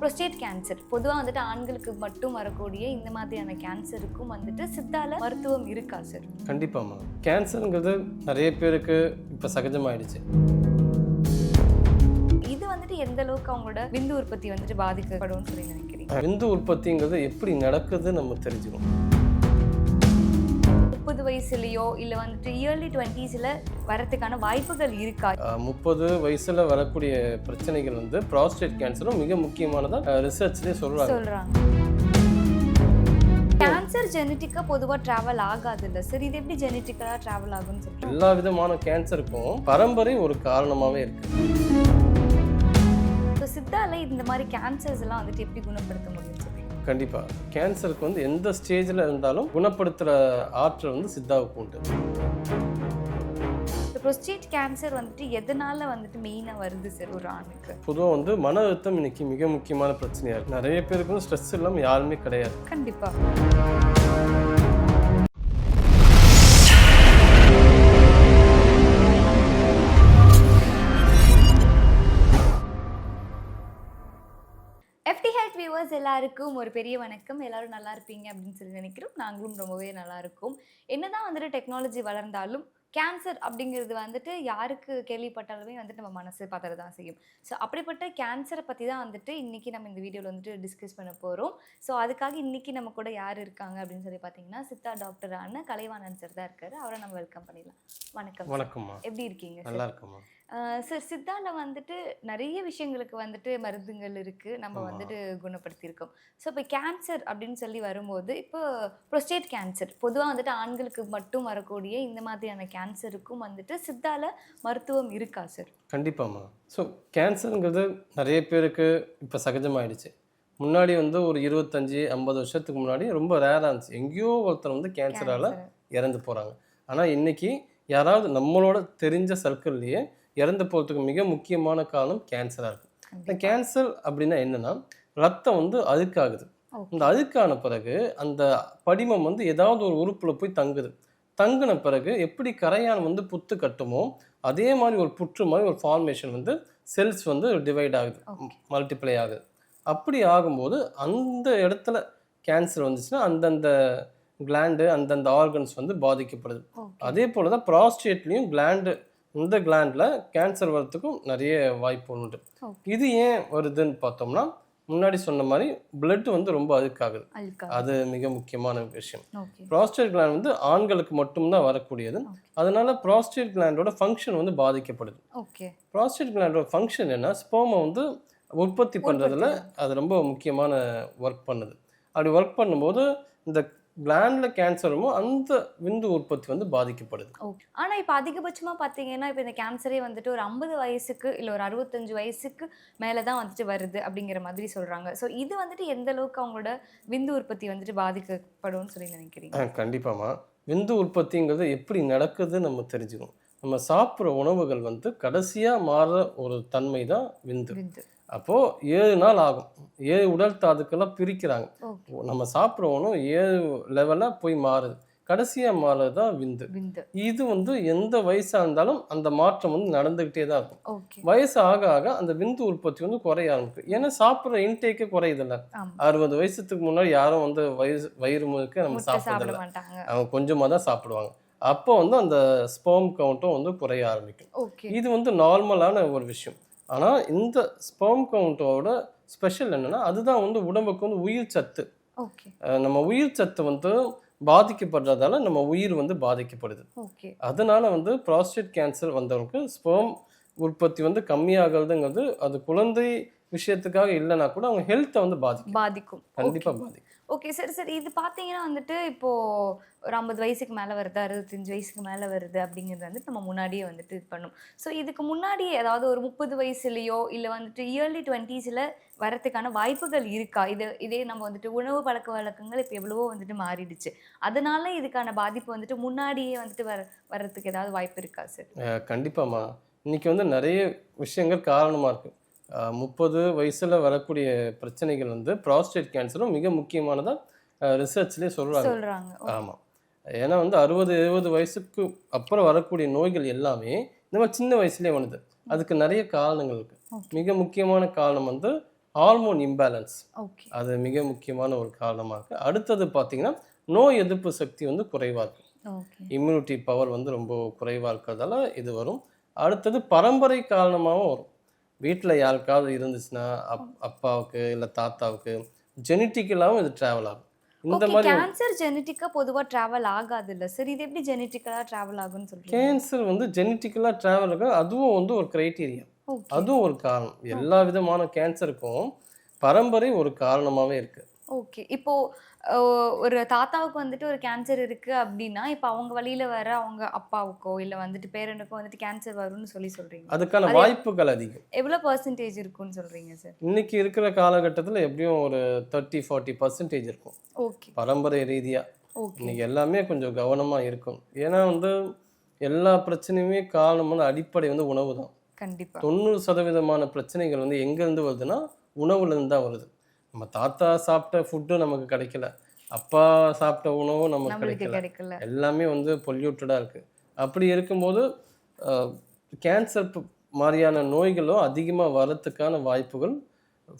ப்ரொஸ்டேட் cancer பொதுவாக வந்துட்டு ஆண்களுக்கு மட்டும் வரக்கூடிய இந்த மாதிரியான கேன்சருக்கும் வந்துட்டு சித்தால மருத்துவம் இருக்கா சார் கண்டிப்பாம்மா. கேன்சருங்கிறது நிறைய பேருக்கு இப்போ சகஜமாயிடுச்சு. இது வந்துட்டு எந்த அளவுக்கு அவங்களோட விந்து உற்பத்தி வந்துட்டு பாதிக்கப்படும் சொல்லி நினைக்கிறீங்க? விந்து உற்பத்திங்கிறது எப்படி நடக்குது நம்ம தெரிஞ்சுக்கணும். முப்பது வயசுலயோ இல்லை வந்துட்டு இயர்லி டுவெண்ட்டீஸில் வரதுக்கான வாய்ப்புகள் இருக்கா? முப்பது வயசுல வரக்கூடிய பிரச்சனைகள் வந்து ப்ராஸ்டேட் கேன்சரும் மிக முக்கியமானதாக ரிசர்ச்லேயே சொல்கிறாங்க சொல்றாங்க. கேன்சர் ஜெனட்டிக்காக பொதுவாக ட்ராவல் ஆகாது இல்லை சார் இது எப்படி ஜெனட்டிக்கலாக ட்ராவல் ஆகும்னு சொல்லிட்டு? எல்லா விதமான கேன்சருக்கும் பரம்பரை ஒரு காரணமாகவே இருக்கு. ஸோ சித்தால இந்த மாதிரி கேன்சர்ஸ் எல்லாம் வந்துட்டு எப்படி குணப்படுத்த முடியும்? கண்டிப்பாக கேன்சருக்கு வந்து எந்த ஸ்டேஜில் இருந்தாலும் குணப்படுத்துகிற ஆற்றல் வந்து சித்தாவுக்கு உண்டு. ப்ரொஸ்டேட் கேன்சர் வந்துட்டு எதனால வந்துட்டு மெயினாக வருது சார் ஒரு ஆணுக்கு? பொதுவாக வந்து மன அழுத்தம் இன்னைக்கு மிக முக்கியமான பிரச்சனையாக இருக்குது நிறைய பேருக்கு ஸ்ட்ரெஸ் இல்லாமல் யாருமே கிடையாது. கண்டிப்பா. எஃப்டி எல்லாருக்கும் ஒரு பெரிய வணக்கம். எல்லாரும் நல்லா இருப்பீங்க அப்படின்னு சொல்லி நினைக்கிறோம். நாங்களும் ரொம்பவே நல்லா இருக்கும். என்னதான் வந்துட்டு டெக்னாலஜி வளர்ந்தாலும் கேன்சர் அப்படிங்கிறது வந்துட்டு யாருக்கு கேள்விப்பட்டாலுமே வந்துட்டு நம்ம மனசு பதற தான் செய்யும். ஸோ அப்படிப்பட்ட கேன்சரை பற்றி தான் வந்துட்டு இன்னைக்கு நம்ம இந்த வீடியோவில் வந்துட்டு டிஸ்கஸ் பண்ண போகிறோம் ஸோ அதுக்காக இன்னைக்கு நம்ம கூட யார் இருக்காங்க அப்படின்னு சொல்லி பார்த்தீங்கன்னா சித்தா டாக்டரான கலைவாணன் சார் தான் இருக்காரு. அவரை நம்ம வெல்கம் பண்ணிடலாம். வணக்கம் sir. வணக்கம்மா. எப்படி இருக்கீங்க? நல்லா இருக்கம்மா சார் சித்தால வந்துட்டு நிறைய விஷயங்களுக்கு வந்துட்டு மருந்துகள் இருக்கு. நம்ம. வந்துட்டு குணப்படுத்தியிருக்கோம். ஸோ இப்போ கேன்சர் அப்படின்னு சொல்லி வரும்போது இப்போ ப்ரொஸ்டேட் கேன்சர் பொதுவாக வந்துட்டு ஆண்களுக்கு மட்டும் வரக்கூடிய இந்த மாதிரியான கேன்சருக்கும் வந்துட்டு சித்தால மருத்துவம் இருக்கா சார் கண்டிப்பாம்மா. ஸோ கேன்சருங்கிறது நிறைய பேருக்கு இப்போ சகஜமாயிடுச்சு. முன்னாடி வந்து ஒரு இருபத்தஞ்சி ஐம்பது வருஷத்துக்கு முன்னாடி ரொம்ப ரேராக இருந்துச்சு. எங்கேயோ ஒருத்தர் வந்து கேன்சரால் இறந்து போகிறாங்க ஆனால் இன்னைக்கு யாராவது நம்மளோட தெரிஞ்ச சர்க்கிள்லேயே இறந்து போகிறதுக்கு மிக முக்கியமான காரணம் கேன்சராக இருக்குது இந்த கேன்சர் அப்படின்னா என்னன்னா ரத்தம் வந்து அழுக்காகுது. இந்த அழுக்கான பிறகு அந்த படிமம் வந்து ஏதாவது ஒரு உறுப்புல போய் தங்குது. தங்கின பிறகு எப்படி கரையான் வந்து புத்து கட்டுமோ அதே மாதிரி ஒரு புற்று மாதிரி ஒரு ஃபார்மேஷன் வந்து செல்ஸ் வந்து டிவைட் ஆகுது. மல்டிப்ளை ஆகுது. அப்படி ஆகும்போது அந்த இடத்துல கேன்சர் வந்துச்சுன்னா அந்தந்த கிளாண்டு அந்தந்த ஆர்கன்ஸ் வந்து பாதிக்கப்படுது. அதே போல தான் ப்ராஸ்டேட்லேயும் கிளாண்டு இந்த கிளாண்டில் கேன்சர் வர்றதுக்கும் நிறைய வாய்ப்பு உண்டு. இது ஏன் வருதுன்னு பார்த்தோம்னா முன்னாடி சொன்ன மாதிரி blood வந்து ரொம்ப அழுக்காகுது. அது மிக முக்கியமான விஷயம். ப்ராஸ்டேட் கிளாண்ட் வந்து ஆண்களுக்கு மட்டும்தான் வரக்கூடியது. அதனால ப்ராஸ்டேட் கிளாண்டோட ஃபங்க்ஷன் வந்து பாதிக்கப்படுது. ப்ராஸ்டேட் கிளாண்டோட ஃபங்க்ஷன் என்ன ஸ்போமை வந்து உற்பத்தி பண்ணுறதுல அது ரொம்ப முக்கியமான ஒர்க் பண்ணுது. அப்படி ஒர்க் பண்ணும்போது இந்த கிளாண்டில் கேன்சருமோ அந்த விந்து உற்பத்தி வந்து பாதிக்கப்படுது. ஆனால் இப்போ அதிகபட்சமாக பார்த்தீங்கன்னா இப்போ இந்த கேன்சரே வந்துட்டு ஒரு ஐம்பது வயசுக்கு இல்லை ஒரு அறுபத்தஞ்சு வயசுக்கு மேலே தான் வந்துட்டு வருது அப்படிங்கிற மாதிரி சொல்கிறாங்க ஸோ இது வந்துட்டு எந்த அளவுக்கு அவங்களோட விந்து உற்பத்தி வந்துட்டு பாதிக்கப்படும்னு சொல்லி நினைக்கிறீங்க? ஆ கண்டிப்பாம்மா. விந்து உற்பத்திங்கிறது எப்படி நடக்குதுன்னு நம்ம தெரிஞ்சுக்கணும். நம்ம சாப்பிட்ற உணவுகள் வந்து கடைசியாக மாறுற ஒரு தன்மை தான் விந்து. அப்போது ஏழு நாள் ஆகும். ஏழு உடல் தாதுக்கெல்லாம் பிரிக்கிறாங்க. நம்ம சாப்பிட்ற உணவு ஏழு லெவலில் போய் மாறுது. கடைசியாக மாறுறது தான் விந்து. இது வந்து எந்த வயசாக இருந்தாலும் அந்த மாற்றம் வந்து நடந்துக்கிட்டே தான் இருக்கும். வயசு ஆக ஆக அந்த விந்து உற்பத்தி வந்து குறைய ஆரம்பிக்கும் ஏன்னா சாப்பிட்ற இன்டேக்கே குறையுதில்ல. அறுபது வயசுக்கு முன்னாடி யாரும் வந்து வயசு வயிறு முழுக்க நம்ம சாப்பிட்றதில்ல. அவங்க கொஞ்சமாக தான் சாப்பிடுவாங்க. அப்போ வந்து அந்த ஸ்பெர்ம் கவுண்ட்டும் வந்து குறைய ஆரம்பிக்கும். இது வந்து நார்மலான ஒரு விஷயம். ஆனால் இந்த ஸ்பெர்ம் கவுண்ட்டோட ஸ்பெஷல் என்னன்னா அதுதான் வந்து உடம்புக்கு வந்து உயிர் சத்து. நம்ம உயிர் சத்து வந்து பாதிக்கப்படுறதால நம்ம உயிர் வந்து பாதிக்கப்படுது. அதனால வந்து ப்ராஸ்டேட் கேன்சர் வந்தவங்களுக்கு ஸ்பெர்ம் உற்பத்தி வந்து கம்மியாகிறதுங்கிறது அது குழந்தை விஷயத்துக்காக இல்லைன்னா கூட அவங்க ஹெல்த்தை வந்து பாதிக்கும். பாதிக்கும். கண்டிப்பாக பாதிக்கும். ஓகே சரி சரி. இது பார்த்தீங்கன்னா வந்துட்டு இப்போது ஒரு ஐம்பது வயசுக்கு மேலே வருது அறுபத்தஞ்சு வயசுக்கு மேலே வருது அப்படிங்கிறது வந்து நம்ம முன்னாடியே வந்துட்டு இது பண்ணும். ஸோ இதுக்கு முன்னாடியே ஏதாவது ஒரு முப்பது வயசுலேயோ இல்லை வந்துட்டு இயர்லி டுவெண்ட்டீஸில் வரதுக்கான வாய்ப்புகள் இருக்கா? இது இதே நம்ம வந்துட்டு உணவு பழக்க வழக்கங்கள் இப்போ எவ்வளவோ வந்துட்டு மாறிடுச்சு. அதனால இதுக்கான பாதிப்பு வந்துட்டு முன்னாடியே வந்துட்டு வர வர்றதுக்கு ஏதாவது வாய்ப்பு இருக்கா சார் கண்டிப்பாம்மா. இன்னைக்கு வந்து நிறைய விஷயங்கள் காரணமாக இருக்குது முப்பது வயசில் வரக்கூடிய பிரச்சனைகள் வந்து ப்ராஸ்டேட் கேன்சரும் மிக முக்கியமானதாக ரிசர்ச்லேயே சொல்கிறாங்க சொல்றாங்க. ஆமாம் ஏன்னா வந்து அறுபது எழுபது வயசுக்கு அப்புறம் வரக்கூடிய நோய்கள் எல்லாமே இந்த மாதிரி சின்ன வயசுலேயே வருது. அதுக்கு நிறைய காரணங்கள் இருக்குது. மிக முக்கியமான காரணம் வந்து ஹார்மோன் இம்பேலன்ஸ் அது மிக முக்கியமான ஒரு காரணமாக அடுத்தது பார்த்தீங்கன்னா நோய் எதிர்ப்பு சக்தி வந்து குறைவாக இருக்கும் இம்யூனிட்டி பவர் வந்து ரொம்ப குறைவாக இருக்கிறதால இது வரும். அடுத்தது பரம்பரை காரணமாகவும் வரும். வீட்டில் யாருக்காவது இருந்துச்சுன்னா அப் அப்பாவுக்கு இல்லை தாத்தாவுக்கு ஜெனட்டிக்கலாகவும் இது ட்ராவல் ஆகும். இந்த மாதிரி கேன்சர் ஜெனட்டிக்கா பொதுவா டிராவல் ஆகாது இல்ல சார் இது எப்படி ஜெனட்டிக்கலா டிராவல் ஆகும்னு சொல்றீங்க? கேன்சர் வந்து ஜெனட்டிக்கலாக ட்ராவல் ஆகும் அதுவும் வந்து ஒரு க்ரைட்டீரியா அதுவும் ஒரு காரணம். எல்லா விதமான கேன்சருக்கும் பரம்பரை ஒரு காரணமாகவே இருக்குது ஓகே. இப்போ ஒரு தாத்தாவுக்கு வந்துட்டு ஒரு கேன்சர் இருக்கு அப்படின்னா இப்போ அவங்க வழியில வர அவங்க அப்பாவுக்கோ இல்ல வந்துட்டு பேரனுக்கோ வந்துட்டு கேன்சர் வரும்னு சொல்லி சொல்றீங்க. அதுக்கான அது- வாய்ப்புகள் அதிகம். எவ்வளவு பர்சன்டேஜ் இருக்கும்னு சொல்றீங்க சார் இன்னைக்கு இருக்கிற காலகட்டத்தில் எப்படியும் ஒரு தேர்ட்டி ஃபார்ட்டி பர்சன்டேஜ் இருக்கும். ஓகே. பரம்பரை ரீதியாக ஓகே. இன்னைக்கு எல்லாமே கொஞ்சம் கவனமாக இருக்கும். ஏன்னா வந்து எல்லா பிரச்சனையுமே காரணம் வந்து அடிப்படை வந்து உணவு தான் கண்டிப்பா. தொண்ணூறு சதவீதமான பிரச்சனைகள் வந்து எங்கேருந்து வருதுன்னா உணவுலேருந்து தான் வருது. நம்ம தாத்தா சாப்பிட்ட ஃபுட்டு நமக்கு கிடைக்கல. அப்பா சாப்பிட்ட உணவும் நமக்கு கிடைக்கல. எல்லாமே வந்து பொல்யூட்டடாக இருக்குது அப்படி இருக்கும்போது கேன்சர் மாதிரியான நோய்களும் அதிகமாக வரத்துக்கான வாய்ப்புகள்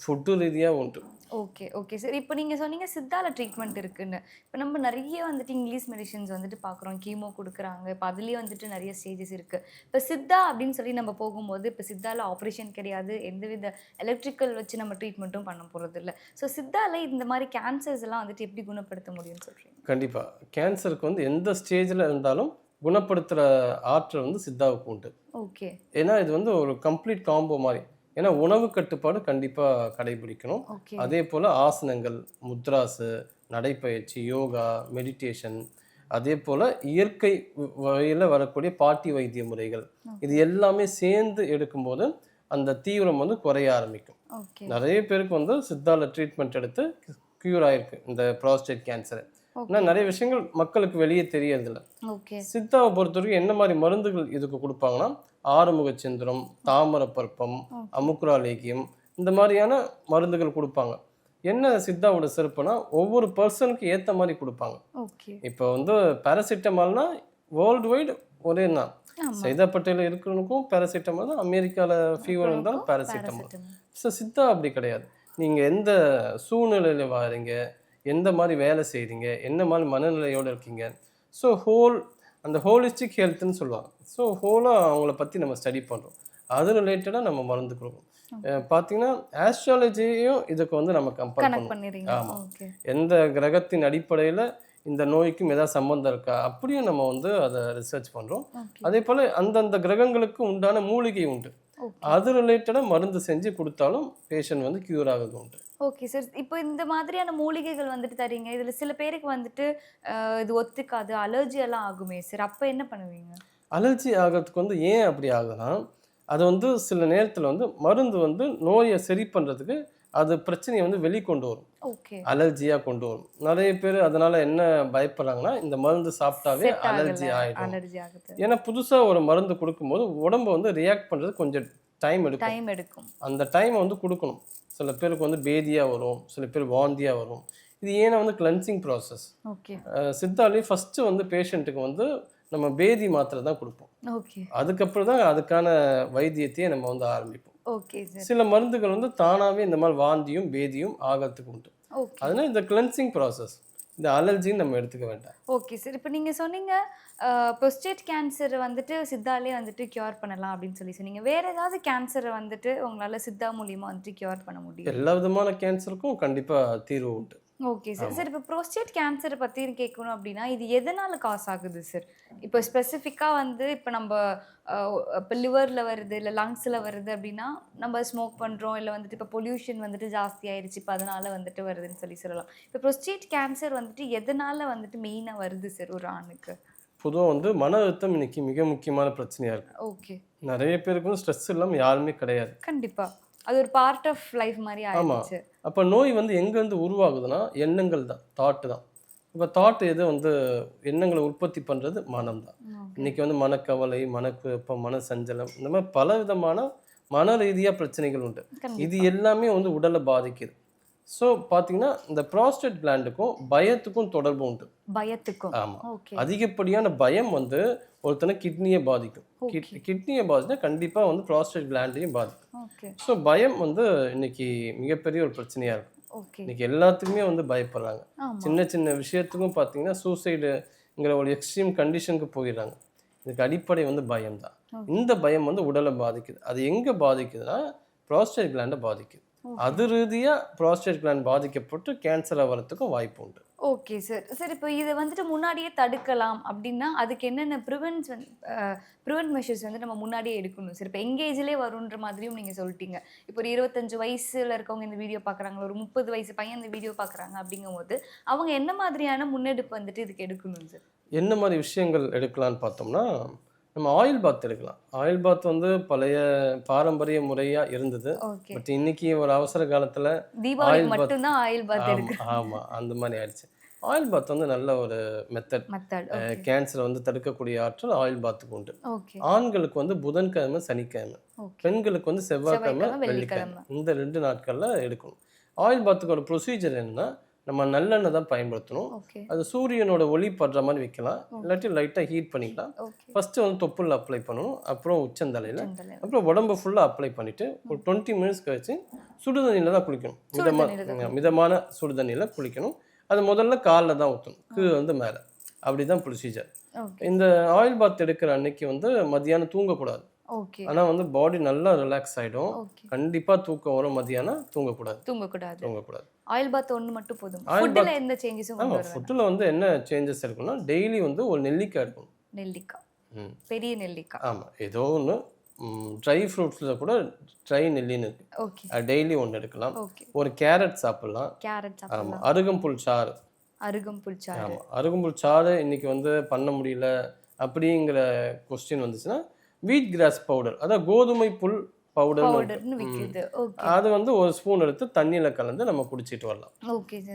ஃபுட்டு ரீதியாக உண்டு. ஓகே ஓகே சார் இப்போ நீங்க சொன்னீங்க சித்தால ட்ரீட்மெண்ட் இருக்குன்னு. இப்போ நம்ம நிறைய வந்துட்டு இங்கிலீஷ் மெடிசின்ஸ் வந்துட்டு பார்க்குறோம். கீமோ கொடுக்குறாங்க. இப்போ அதுலேயே வந்துட்டு நிறைய ஸ்டேஜஸ் இருக்கு. இப்போ சித்தா அப்படின்னு சொல்லி நம்ம போகும்போது இப்போ சித்தால ஆப்ரேஷன் கிடையாது. எந்தவித எலக்ட்ரிக்கல் வச்சு நம்ம ட்ரீட்மெண்ட்டும் பண்ண போகிறது இல்லை ஸோ சித்தால இந்த மாதிரி கேன்சர்ஸ் எல்லாம் வந்துட்டு எப்படி குணப்படுத்த முடியும்னு சொல்றீங்க? கண்டிப்பாக கேன்சருக்கு வந்து எந்த ஸ்டேஜில் இருந்தாலும் குணப்படுத்துகிற ஆற்றல் வந்து சித்தாவுக்கு உண்டு. ஓகே ஏன்னா இது வந்து ஒரு கம்ப்ளீட் காம்போ மாதிரி. ஏன்னா உணவு கட்டுப்பாடு கண்டிப்பாக கடைபிடிக்கணும். அதே போல் ஆசனங்கள் முத்ராஸு நடைப்பயிற்சி யோகா மெடிடேஷன் அதே போல் இயற்கை வழியில் வரக்கூடிய பாட்டி வைத்திய முறைகள். இது எல்லாமே சேர்ந்து எடுக்கும்போது அந்த தீவிரம் வந்து குறைய ஆரம்பிக்கும். நிறைய பேருக்கு வந்து சித்தால ட்ரீட்மெண்ட் எடுத்து க்யூர் ஆயிருக்கு இந்த ப்ராஸ்டேட் கேன்சர் ஆனால் நிறைய விஷயங்கள் மக்களுக்கு வெளியே தெரியறதில்ல. சித்தாவை பொறுத்த வரைக்கும் என்ன மாதிரி மருந்துகள் இதுக்கு கொடுப்பாங்கன்னா ஆறுமுக சிந்திரம் அமுக்குரா லேகியம் இந்த மாதிரியான மருந்துகள் கொடுப்பாங்க. என்ன சித்தாவோட சிறப்புனா ஒவ்வொரு பர்சனுக்கு ஏற்ற மாதிரி கொடுப்பாங்க. இப்போ வந்து பேராசிட்டமால்னா வேர்ல்டு வைடு ஒரே தான் சைதாப்பேட்டையில் இருக்கிறவனுக்கும் பேராசிட்டமால் தான் அமெரிக்காவில் ஃபீவர் இருந்தாலும் பேராசிட்டமால். ஸோ சித்தா அப்படி கிடையாது. நீங்கள் எந்த சூழ்நிலையில் வாரீங்க? எந்த மாதிரி வேலை செய்கிறீங்க என்ன மாதிரி மனநிலையோடு இருக்கீங்க? ஸோ ஹோல் அந்த ஹோலிஸ்டிக் ஹெல்த்னு சொல்லுவாங்க. ஸோ ஹோலாக அவங்கள பற்றி நம்ம ஸ்டடி பண்ணுறோம் அது ரிலேட்டடாக நம்ம மருந்து கொடுப்போம் அஹ் பார்த்தீங்கன்னா ஆஸ்ட்ராலஜியும் இதுக்கு வந்து நம்ம கம்பேர் பண்ணுவோம் பண்ணிடுறீங்க. ஆமா. ஓகே எந்த கிரகத்தின் அடிப்படையில் இந்த நோய்க்கும் ஏதாவது சம்மந்தம் இருக்கா? அப்படியும் நம்ம வந்து அதை ரிசர்ச் பண்ணுறோம் அதே போல் அந்தந்த கிரகங்களுக்கு உண்டான மூலிகை உண்டு. அது ரிலேட்டடாக மருந்து செஞ்சு கொடுத்தாலும் பேஷண்ட் வந்து க்யூர் ஆகுது உண்டு. ஓகே சார் இப்போ இந்த மாதிரியான மூலிகைகள் வந்துட்டு தரீங்க. இதுல சில பேருக்கு வந்துட்டு இது ஒத்துக்காது. அலர்ஜி எல்லாம் ஆகுமே சார் அப்ப என்ன பண்ணுவீங்க? அலர்ஜி ஆகிறதுக்கு வந்து ஏன் அப்படி ஆகுதுன்னா அது வந்து சில நேரத்தில் வந்து மருந்து வந்து நோயை சரி பண்ணுறதுக்கு அது பிரச்சனையை வந்து வெளிக்கொண்டு வரும். ஓகே. அலர்ஜியாக கொண்டு வரும். நிறைய பேர் அதனால என்ன பயப்படுறாங்கன்னா இந்த மருந்து சாப்பிட்டாவே அலர்ஜி ஆகிடும் ஏன்னா புதுசாக ஒரு மருந்து கொடுக்கும்போது உடம்பு வந்து ரியாக்ட் பண்ணுறது கொஞ்சம் டைம் எடுக்கும். அந்த டைமை வந்து கொடுக்கணும். சில பேருக்கு வந்து பேதியாக வரும் சில பேர் வாந்தியாக வரும். இது ஏன்னா வந்து கிளென்சிங் ப்ராசஸ் சித்தாலே ஃபஸ்ட்டு வந்து பேஷண்ட்டுக்கு வந்து நம்ம பேதி மாத்திரை தான் கொடுப்போம். அதுக்கப்புறம் தான் அதுக்கான வைத்தியத்தையே நம்ம வந்து ஆரம்பிப்போம். Okay sir. சில மருந்துகள் வந்து தானாகவே இந்த மாதிரி வாந்தியும் பேதியும் ஆகிறதுக்கு உண்டு. அதனால இந்த கிளென்சிங் ப்ராசஸ் இந்த அலர்ஜின்னு நம்ம எடுத்துக்க வேண்டாம். Okay sir. இப்போ நீங்க சொன்னீங்க ப்ரொஸ்டேட் கேன்சர் வந்துட்டு சித்தாலே வந்துட்டு கியூர் பண்ணலாம் அப்படின்னு சொல்லி சொன்னீங்க. வேற ஏதாவது கேன்சரை வந்துட்டு உங்களால சித்தா மூலியமா வந்துட்டு கியூர் பண்ண முடியும்? எல்லா விதமான கேன்சருக்கும் கண்டிப்பாக தீர்வு உண்டு. ஓகே சார் சார் இப்போ ப்ரோஸ்டேட் கேன்சர் பற்றி கேட்கணும் அப்படின்னா இது எதனால காஸ் ஆகுது சார் இப்போ ஸ்பெசிஃபிக்காக வந்து இப்போ நம்ம இப்போ லிவரில் வருது இல்லை லங்ஸில் வருது அப்படின்னா நம்ம ஸ்மோக் பண்ணுறோம் இல்லை வந்துட்டு இப்போ பொல்யூஷன் வந்துட்டு ஜாஸ்தி ஆயிடுச்சு இப்போ அதனால வந்துட்டு வருதுன்னு சொல்லி சொல்லலாம். இப்போ ப்ரோஸ்டேட் கேன்சர் வந்துட்டு எதனால வந்துட்டு மெயினாக வருது சார் ஒரு ஆணுக்கு? பொதுவாக வந்து மன அழுத்தம் இன்னைக்கு மிக முக்கியமான பிரச்சனையாக இருக்குது ஓகே நிறைய பேருக்கு வந்து ஸ்ட்ரெஸ் இல்லாமல் யாருமே கிடையாது. கண்டிப்பா. அது ஒரு பார்ட் ஆஃப் லைஃப் மாதிரி ஆயிடுச்சு அப்போ நோய் வந்து எங்கேருந்து உருவாகுதுன்னா எண்ணங்கள் தான் தாட்டு தான். இப்போ தாட் எது வந்து எண்ணங்களை உற்பத்தி பண்ணுறது மனம் தான். இன்னைக்கு வந்து மனக்கவலை மனக்குழப்பம் மன சஞ்சலம் இந்த மாதிரி பல விதமான மன ரீதியாக பிரச்சனைகள் உண்டு. இது எல்லாமே வந்து உடலை பாதிக்குது. ஸோ பார்த்தீங்கன்னா இந்த ப்ராஸ்டேட் கிளாண்டுக்கும் பயத்துக்கும் தொடர்பு உண்டு. பயத்துக்கும். ஆமாம் அதிகப்படியான பயம் வந்து ஒருத்தனை கிட்னியை பாதிக்கும். கிட் கிட்னியை பாதிச்சா கண்டிப்பாக வந்து ப்ராஸ்டேட் கிளாண்டையும் பாதிக்கும். ஸோ பயம் வந்து இன்னைக்கு மிகப்பெரிய ஒரு பிரச்சனையாக இருக்கும். இன்னைக்கு எல்லாத்துக்குமே வந்து பயப்படுறாங்க. சின்ன சின்ன விஷயத்துக்கும் பார்த்தீங்கன்னா சூசைடுங்கிற ஒரு எக்ஸ்ட்ரீம் கண்டிஷனுக்கு போயிடுறாங்க. இதுக்கு அடிப்படை வந்து பயம் தான் இந்த பயம் வந்து உடலை பாதிக்குது. அது எங்கே பாதிக்குதுன்னா ப்ராஸ்டேட் கிளாண்டை பாதிக்குது. அது ரீதியாக ப்ராஸ்டேட் கிளாண்ட் பாதிக்கப்பட்டு கேன்சர் வரத்துக்கும் வாய்ப்பு உண்டு. ஓகே சார் சார் இப்போ இதை வந்துட்டு முன்னாடியே தடுக்கலாம் அப்படின்னா அதுக்கு என்னென்ன ப்ரிவென்ஸ் ப்ரிவென்ட் மெஷர்ஸ் வந்து நம்ம முன்னாடியே எடுக்கணும்? சார் இப்போ எங்கேஜ்லேயே வருன்ற மாதிரியும் நீங்கள் சொல்லிட்டீங்க. இப்போ ஒரு இருபத்தஞ்சு வயசுல இருக்கவங்க இந்த வீடியோ பார்க்குறாங்க ஒரு முப்பது வயசு பையன் இந்த வீடியோ பார்க்குறாங்க அப்படிங்கும்போது அவங்க என்ன மாதிரியான முன்னெடுப்பு வந்துட்டு இதுக்கு எடுக்கணும் சார் என்ன மாதிரி விஷயங்கள் எடுக்கலாம்னு பார்த்தோம்னா நம்ம ஆயில் பாத் எடுக்கலாம். ஆயில் பாத் வந்து பழைய பாரம்பரிய முறையாக இருந்தது. பட் இன்னைக்கு ஒரு அவசர காலத்தில் ஆயில் பாத் இருக்கு ஆமாம் அந்த மாதிரி ஆயிடுச்சு. ஆயில் பாத் வந்து நல்ல ஒரு மெத்தட் கேன்சரை வந்து தடுக்கக்கூடிய ஆற்றல் ஆயில் பாத்துக்கு உண்டு. ஆண்களுக்கு வந்து புதன்கிழமை சனிக்கிழமை. பெண்களுக்கு வந்து செவ்வாய்க்கிழமை, வெள்ளிக்கிழமை. இந்த ரெண்டு நாட்கள்ல எடுக்கணும். ஆயில் பாத்துக்கோட ப்ரொசீஜர் என்னன்னா நம்ம நல்லெண்ணெய் தான் பயன்படுத்தணும். அது சூரியனோட ஒளி படுற மாதிரி வைக்கலாம். இல்லாட்டி லைட்டாக ஹீட் பண்ணிக்கலாம். ஃபர்ஸ்ட் வந்து தொப்புள்ள அப்ளை பண்ணணும். அப்புறம் உச்சந்தலையில். சந்தலை. அப்புறம் உடம்பு ஃபுல்லாக அப்ளை பண்ணிட்டு ஒரு டுவெண்ட்டி மினிட்ஸ் கழிச்சு சுடு தண்ணியில் தான் குளிக்கணும். மிதமான மிதமான சுடு தண்ணியில் குளிக்கணும். அது முதல்ல காலில் தான் ஊற்றணும் கீழே வந்து மேலே. அப்படி தான் ப்ரொசீஜர் இந்த ஆயில் பாத் எடுக்கிற அன்னைக்கு வந்து மதியானம் தூங்கக்கூடாது. ஆனால் வந்து பாடி நல்லா ரிலாக்ஸ் ஆகிடும் ஓகே கண்டிப்பாக தூக்கம் வரும் மதியானம் தூங்கக்கூடாது. தூங்கக்கூடாது. தூங்கக்கூடாது. ஆயில் பாத் ஒன்று மட்டும் போதும். ஃபுட்டில் எந்த சேஞ்சஸும் கொண்டு ஆமாம் ஃபுட்டில் வந்து என்ன சேஞ்சஸ் இருக்குன்னா டெய்லி வந்து ஒரு நெல்லிக்காய் எடுக்கணும் நெல்லிக்காய். பெரிய நெல்லிக்காய். ஆமாம் ஏதோ ஒன்று ட்ரை ஃப்ரூட்ஸில் கூட ட்ரை நெல்லின்னு இருக்கு. டெய்லி ஒன்று எடுக்கலாம். ஓகே. ஒரு கேரட் சாப்பிட்லாம். கேரட் ஆமாம் அருகம்புல் சாறு. அருகம்புல் சாறு. ஆமாம் அருகம்புல் சாறு இன்னைக்கு வந்து பண்ண முடியல. அப்படிங்கிற கொஸ்டின் வந்துச்சுன்னா வீட் கிராஸ் பவுடர் அதாவது கோதுமை புல் பவுடர்னு விற்கிது அது வந்து ஒரு ஸ்பூன் எடுத்து தண்ணியில் கலந்து நம்ம குடிச்சிட்டு வரலாம்.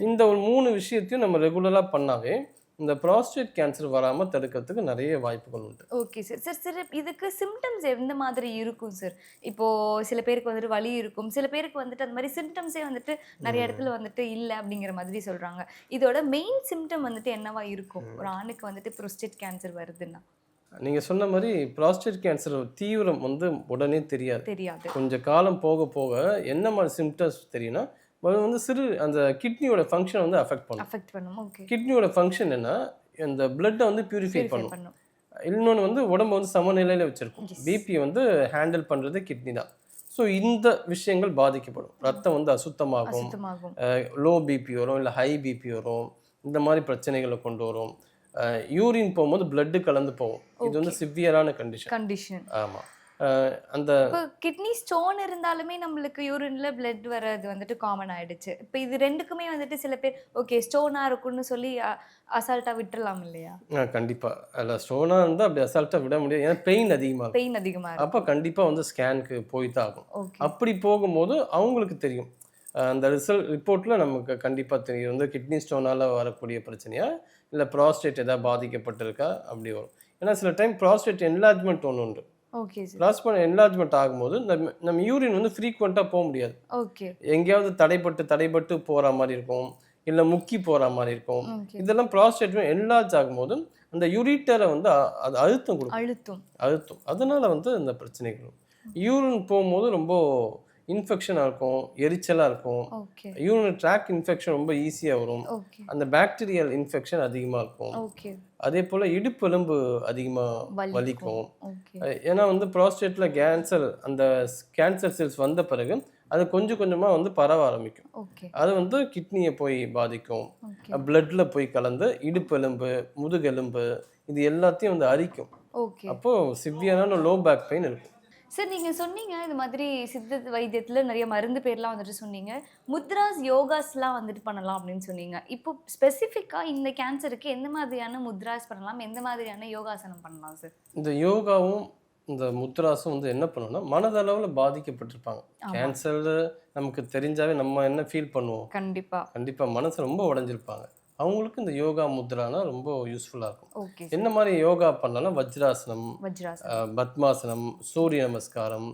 இந்த ஒரு மூணு விஷயத்தையும் நம்ம ரெகுலராக பண்ணாவே இந்த ப்ராஸ்டேட் கேன்சர் வராமல் தடுக்கிறதுக்கு நிறைய வாய்ப்புகள் உண்டு. ஓகே சார் சார் சார் இதுக்கு சிம்டம்ஸ் எந்த மாதிரி இருக்கும் சார் இப்போ சில பேருக்கு வந்துட்டு வலி இருக்கும். சில பேருக்கு வந்துட்டு அந்த மாதிரி சிம்டம்ஸே வந்துட்டு நிறைய இடத்துல வந்துட்டு இல்லை அப்படிங்கிற மாதிரி சொல்றாங்க. இதோட மெயின் சிம்டம் வந்துட்டு என்னவா இருக்கும்? ஒரு ஆணுக்கு வந்துட்டு ப்ரோஸ்டேட் கேன்சர் வருதுன்னா. நீங்கள் சொன்ன மாதிரி ப்ராஸ்டேட் கேன்சர் தீவிரம் வந்து உடனே தெரியாது. தெரியாது. கொஞ்சம் காலம் போக போக என்ன மாதிரி சிம்டம்ஸ் தெரியும்னா அது வந்து சிறு அந்த கிட்னியோட ஃபங்க்ஷன் வந்து அஃபெக்ட் பண்ணும். அஃபெக்ட் பண்ணும் ஓகே கிட்னியோட ஃபங்க்ஷன் என்ன இந்த பிளட்டை வந்து பியூரிஃபை பண்ணும். இன்னொன்று வந்து உடம்பு வந்து சமநிலையில் வச்சிருக்கும். பிபி வந்து ஹேண்டில் பண்ணுறது கிட்னி தான். ஸோ இந்த விஷயங்கள் பாதிக்கப்படும். ரத்தம் வந்து அசுத்தமாகும். சுத்தமாகும் லோ பிபி வரும் இல்லை ஹை பிபி வரும். இந்த மாதிரி பிரச்சனைகளை கொண்டு வரும். யூரின் போகும்போது blood கலந்து போகும். இது வந்து சிவியரான கண்டிஷன் கண்டிஷன் ஆமாம் அந்த கிட்னி ஸ்டோன் இருந்தாலுமே நம்மளுக்கு யூரின்ல பிளட் வர்றது வந்துட்டு காமன் ஆயிடுச்சு. இப்போ இது ரெண்டுக்குமே வந்துட்டு சில பேர் ஓகே ஸ்டோனா இருக்கும்னு சொல்லி அசால்ட்டா விட்டுறலாம் இல்லையா? கண்டிப்பாக அதில் ஸ்டோனாக இருந்தால் அப்படி அசால்ட்டாக விட முடியாது. ஏன்னா பெயின் அதிகமாகும் பெயின் அதிகமா அப்போ கண்டிப்பாக வந்து ஸ்கேனுக்கு போய் தான் ஆகும் அப்படி போகும்போது அவங்களுக்கு தெரியும். அந்த ரிசல்ட் ரிப்போர்ட்டில் நமக்கு கண்டிப்பாக தெரியும். வந்து கிட்னி ஸ்டோனால் வரக்கூடிய பிரச்சனையா? இல்லை ப்ராஸ்டேட் எதாவது பாதிக்கப்பட்டிருக்கா? அப்படி வரும். ஏன்னா சில டைம் ப்ராஸ்டேட் என்லார்ஜ்மெண்ட் ஒன்று உண்டு. ப்ராஸ்பேட் என்லார்ஜ்மெண்ட் ஆகும்போது நம்ம நம்ம யூரின் வந்து ஃப்ரீக்வெண்ட்டாக போக முடியாது. ஓகே எங்கேயாவது தடைப்பட்டு தடைப்பட்டு போகிற மாதிரி இருக்கும். இல்லை முக்கி போகிற மாதிரி இருக்கும். இதெல்லாம் ப்ராஸ்டேட் என்லார்ஜ் ஆகும்போது அந்த யூரிட்டரை வந்து அது அழுத்தம் கொடுக்கும். அழுத்தும். அழுத்தம். அதனால வந்து இந்த பிரச்சனைகள். யூரின் போகும்போது ரொம்ப இன்ஃபெக்ஷனாக இருக்கும் எரிச்சலாக இருக்கும். யூரின் ட்ராக் இன்ஃபெக்ஷன் ரொம்ப ஈஸியாக வரும். அந்த பாக்டீரியல் இன்ஃபெக்ஷன் அதிகமாக இருக்கும். அதே போல் இடுப்பெலும்பு அதிகமாக வலிக்கும். ஏன்னா வந்து ப்ராஸ்டேட்டில் கேன்சர் அந்த கேன்சர் செல்ஸ் வந்த பிறகு அது கொஞ்சம் கொஞ்சமாக வந்து பரவ ஆரம்பிக்கும். அது வந்து கிட்னியை போய் பாதிக்கும். பிளட்ல போய் கலந்து இடுப்பெலும்பு முதுகெலும்பு இது எல்லாத்தையும் வந்து அரிக்கும். அப்போது சிவியரான லோ பேக் பெயின் இருக்கும். சார் நீங்க சொன்னீங்க இது மாதிரி சித்த வைத்தியத்துல நிறைய மருந்து பேர்லாம் வந்துட்டு சொன்னீங்க. முத்ராஸ் யோகாஸ்லாம் வந்துட்டு பண்ணலாம் அப்படின்னு சொன்னீங்க. இப்போ ஸ்பெசிஃபிக்கா இந்த கேன்சருக்கு எந்த மாதிரியான முத்ராஸ் பண்ணலாம்? எந்த மாதிரியான யோகாசனம் பண்ணலாம் சார்? இந்த யோகாவும் இந்த முத்ராஸும் வந்து என்ன பண்ணுவோம்னா மனதளவில் பாதிக்கப்பட்டிருப்பாங்க. கேன்சர் நமக்கு தெரிஞ்சாவே நம்ம என்ன ஃபீல் பண்ணுவோம்? கண்டிப்பா. கண்டிப்பாக மனசு ரொம்ப உடஞ்சிருப்பாங்க. அவங்களுக்கு இந்த யோகா முத்ரானா ரொம்ப யூஸ்ஃபுல்லாக இருக்கும். என்ன மாதிரி யோகா பண்ணலாம் வஜ்ராசனம் பத்மாசனம் சூரிய நமஸ்காரம்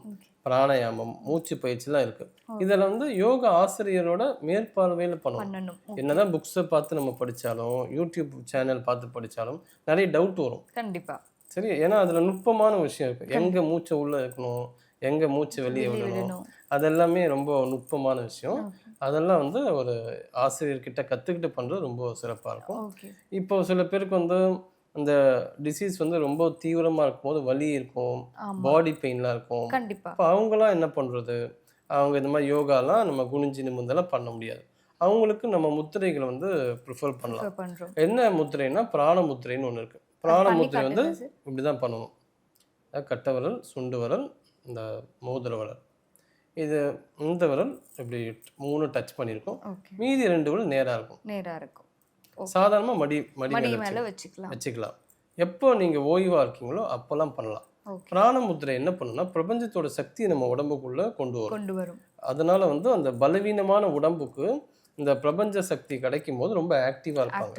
பிராணாயாமம் மூச்சு பயிற்சிலாம் இருக்கு. இதில் வந்து யோகா ஆசிரியரோட மேற்பார்வையில் பண்ணணும். என்னதான் புக்ஸை பார்த்து நம்ம படித்தாலும் யூடியூப் சேனல் பார்த்து படித்தாலும் நிறைய டவுட் வரும். கண்டிப்பா. சரி ஏன்னா அதில் நுட்பமான விஷயம் இருக்கு. எங்கே மூச்சை உள்ளே இருக்கணும் எங்கே மூச்சு வெளியே விடணும். அதெல்லாமே ரொம்ப நுட்பமான விஷயம். அதெல்லாம் வந்து ஒரு ஆசிரியர்கிட்ட கற்றுக்கிட்டு பண்ணுறது ரொம்ப சிறப்பாக இருக்கும். இப்போ சில பேருக்கு வந்து அந்த டிசீஸ் வந்து ரொம்ப தீவிரமாக இருக்கும்போது வலி இருக்கும் பாடி பெயின்லாம் இருக்கும். அப்போ அவங்களாம் என்ன பண்ணுறது அவங்க இந்த மாதிரி யோகாலாம் நம்ம குனிஞ்சு நிமிந்தெல்லாம் பண்ண முடியாது. அவங்களுக்கு நம்ம முத்திரைகளை வந்து ப்ரிஃபர் பண்ணலாம். என்ன முத்திரைன்னா பிராண முத்திரைன்னு ஒன்று இருக்குது பிராண முத்திரை வந்து. இப்படி தான் பண்ணணும். கட்டை விரல் சுண்டு விரல் இந்த மோதிர விரல் இது இந்த விரல் இப்படி மூணு டச் பண்ணியிருக்கோம். மீதி ரெண்டு விரல் நேராக இருக்கும். நேரா இருக்கும். சாதாரணமாக மடி மடி மேல வச்சுக்கலாம். வச்சுக்கலாம். எப்போ நீங்கள் ஓய்வாக இருக்கீங்களோ அப்போல்லாம் பண்ணலாம். பிராண முத்திரை என்ன பண்ணுன்னா பிரபஞ்சத்தோட சக்தியை நம்ம உடம்புக்குள்ளே கொண்டு வரும். கொண்டு வரும். அதனால வந்து அந்த பலவீனமான உடம்புக்கு இந்த பிரபஞ்ச சக்தி கிடைக்கும் போது ரொம்ப ஆக்டிவாக இருப்பாங்க.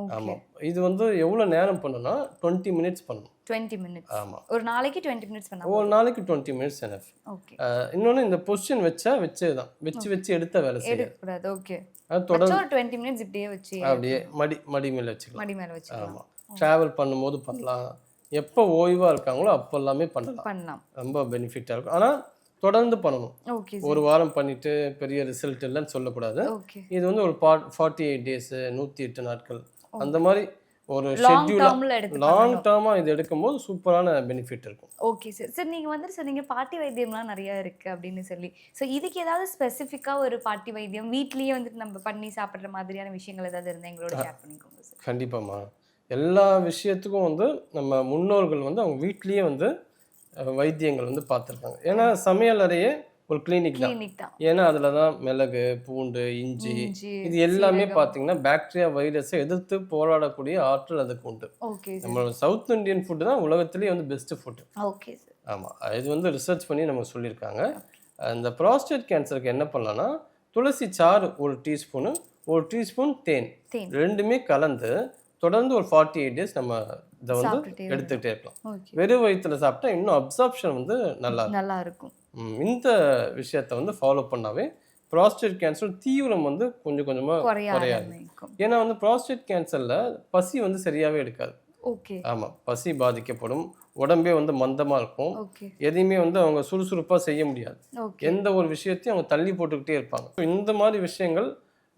ஓகே ஆமாம் இது வந்து எவ்வளோ நேரம் பண்ணுன்னா டுவெண்ட்டி மினிட்ஸ் பண்ணணும் 20 மினிட்ஸ் ஆமாம் ஒரு நாளைக்கு 20 மினிட்ஸ் பண்ணா ஒரு நாளைக்கு டுவெண்ட்டி மினிட்ஸ் எனஃப் ஓகே இன்னொன்று இந்த பொசிஷன் வச்சா வச்சது தான் வச்சு வச்சு எடுத்த வேலை செய்யாது. எடுக்க கூடாது ஓகே அது தொடர்ந்து ஒரு 20 மினிட்ஸ் இப்படியே வச்சு அப்படியே மடி மடி மேல வச்சுக்கலாம். மடி மேல வச்சுக்கலாம். ஆமாம் ட்ராவல் பண்ணும்போது பண்ணலாம். எப்போ ஓய்வாக இருக்காங்களோ அப்போ எல்லாமே பண்ணலாம். பண்ணலாம். ரொம்ப பெனிஃபிட்டாக இருக்கும். ஆனால் தொடர்ந்து பண்ணணும். ஓகே ஒரு வாரம் பண்ணிட்டு பெரிய ரிசல்ட் இல்லைன்னு சொல்லக்கூடாது. இது வந்து ஒரு ஃபார்ட்டி எயிட் டேஸு நூற்றி எட்டு நாட்கள். அந்த மாதிரி ஒரு லாங் டேர்மாக இது எடுக்கும்போது சூப்பரான பெனிஃபிட் இருக்கும். ஓகே சார் சார் நீங்கள் வந்துட்டு சொன்னீங்க பாட்டி வைத்தியம்லாம் நிறையா இருக்குது அப்படின்னு சொல்லி. ஸோ இதுக்கு ஏதாவது ஸ்பெசிஃபிக்காக ஒரு பாட்டி வைத்தியம் வீட்லேயே வந்துட்டு நம்ம பண்ணி சாப்பிட்ற மாதிரியான விஷயங்கள் ஏதாவது இருந்தால் எங்களோட ஷேர் பண்ணிக்கோங்க சார் கண்டிப்பாம்மா. எல்லா விஷயத்துக்கும் வந்து நம்ம முன்னோர்கள் வந்து அவங்க வீட்லேயே வந்து வைத்தியங்கள் வந்து பார்த்துருக்காங்க ஏன்னா சமையல் அறையே ஒரு கிளினிக் தான். ஏன்னா அதில் தான் மிளகு பூண்டு இஞ்சி இது எல்லாமே. பார்த்தீங்கன்னா பாக்டீரியா வைரஸை எதிர்த்து போராடக்கூடிய ஆற்றல் அதுக்கு உண்டு. நம்ம சவுத் இந்தியன் ஃபுட்டு தான் உலகத்திலேயே வந்து ஓகே சார் ஆமாம் இது வந்து ரிசர்ச் பண்ணி நமக்கு சொல்லியிருக்காங்க. இந்த ப்ராஸ்டேட் கேன்சருக்கு என்ன பண்ணலாம்னா துளசி சாறு ஒரு டீஸ்பூனு ஒரு டீஸ்பூன் தேன். ரெண்டுமே கலந்து தொடர்ந்து ஒரு ஃபார்ட்டி எயிட் டேஸ் நம்ம இதை வந்து எடுத்துக்கிட்டே இருக்கலாம். வெறும் வயிற்றுல சாப்பிட்டா இன்னும் அப்சார்ப்ஷன் வந்து நல்லா இருக்கும். நல்லா இருக்கும். இந்த விஷயத்தை வந்து ஃபாலோ பண்ணாவே ப்ராஸ்டேட் கேன்சர் தீவிரம் வந்து கொஞ்சம் கொஞ்சமாக குறைய குறையாது ஏன்னா வந்து ப்ராஸ்டேட் கேன்சரில் பசி வந்து சரியாகவே எடுக்காது. ஓகே. ஆமாம் பசி பாதிக்கப்படும். உடம்பே வந்து மந்தமாக இருக்கும். எதையுமே வந்து அவங்க சுறுசுறுப்பாக செய்ய முடியாது. எந்த ஒரு விஷயத்தையும் அவங்க தள்ளி போட்டுக்கிட்டே இருப்பாங்க. இந்த மாதிரி விஷயங்கள்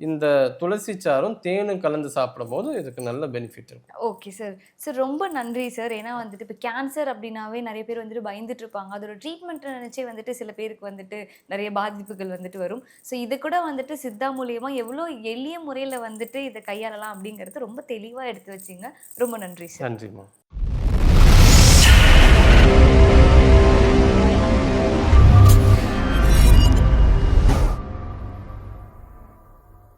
இந்த துளசி சாறும் தேனும் கலந்து சாப்பிடும்போது இதுக்கு நல்ல பெனிஃபிட் இருக்கும். ஓகே சார் சார் ரொம்ப நன்றி சார் ஏன்னா வந்துட்டு இப்போ கேன்சர் அப்படின்னாவே நிறைய பேர் வந்துட்டு பயந்துட்டு இருப்பாங்க. அதோட ட்ரீட்மெண்ட் நினச்சே வந்துட்டு சில பேருக்கு வந்துட்டு நிறைய பாதிப்புகள் வந்துட்டு வரும். ஸோ இது கூட வந்துட்டு சித்தா மூலியமா எவ்வளோ எளிய முறையில் வந்துட்டு இதை கையாளலாம் அப்படிங்கிறது ரொம்ப தெளிவாக எடுத்து வச்சிங்க. ரொம்ப நன்றி சார் நன்றிம்மா.